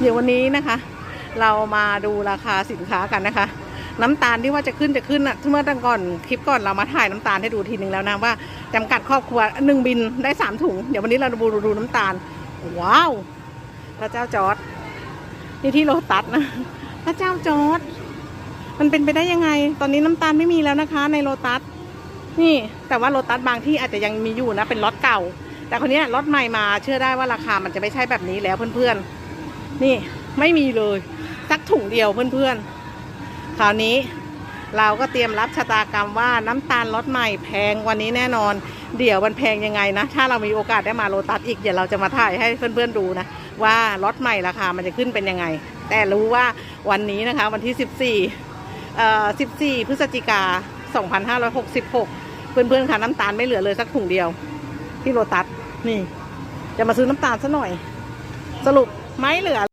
เดี๋ยววันนี้นะคะ เรามาดูราคาสินค้ากันนะคะ น้ำตาลที่ว่าจะขึ้นจะขึ้นอะเมื่อตั้งก่อนคลิปก่อนเรามาถ่ายน้ำตาลให้ดูทีนึงแล้วนะว่าจำกัดครอบครัวหนึ่งบินได้สามถุง เดี๋ยววันนี้เราดูดูน้ำตาล ว้าวพระเจ้าจอร์ดนี่ที่โลตัสนะพระเจ้าจอร์ดมันเป็นไปได้ยังไง ตอนนี้น้ำตาลไม่มีแล้วนะคะ ในโลตัสนี่แต่ว่าโลตัสบางที่อาจจะยังมีอยู่นะเป็นล็อตเก่า แต่คนนี้ล็อตใหม่มาเชื่อได้ว่าราคามันจะไม่ใช่แบบนี้แล้วเพื่อนๆ นี่ไม่มีเลยสักถุงเดียวเพื่อนๆคราวนี้เราก็เตรียมรับชะตากรรมว่าน้ำตาลล็อตใหม่แพงวันนี้แน่นอน เดี๋ยวมันแพงยังไงนะ ถ้าเรามีโอกาสได้มาโลตัสอีกเดี๋ยวเราจะมาถ่ายให้เพื่อนๆดูนะ ว่าล็อตใหม่ราคามันจะขึ้นเป็นยังไง แต่รู้ว่าวันนี้นะคะวันที่ 14เอ่อ14 พฤศจิกา 2566 เพื่อนๆค่ะน้ำตาลไม่เหลือเลยสักถุงเดียว ที่โลตัสนี่ จะมาซื้อน้ำตาลซะหน่อย สรุปไม่เหลือ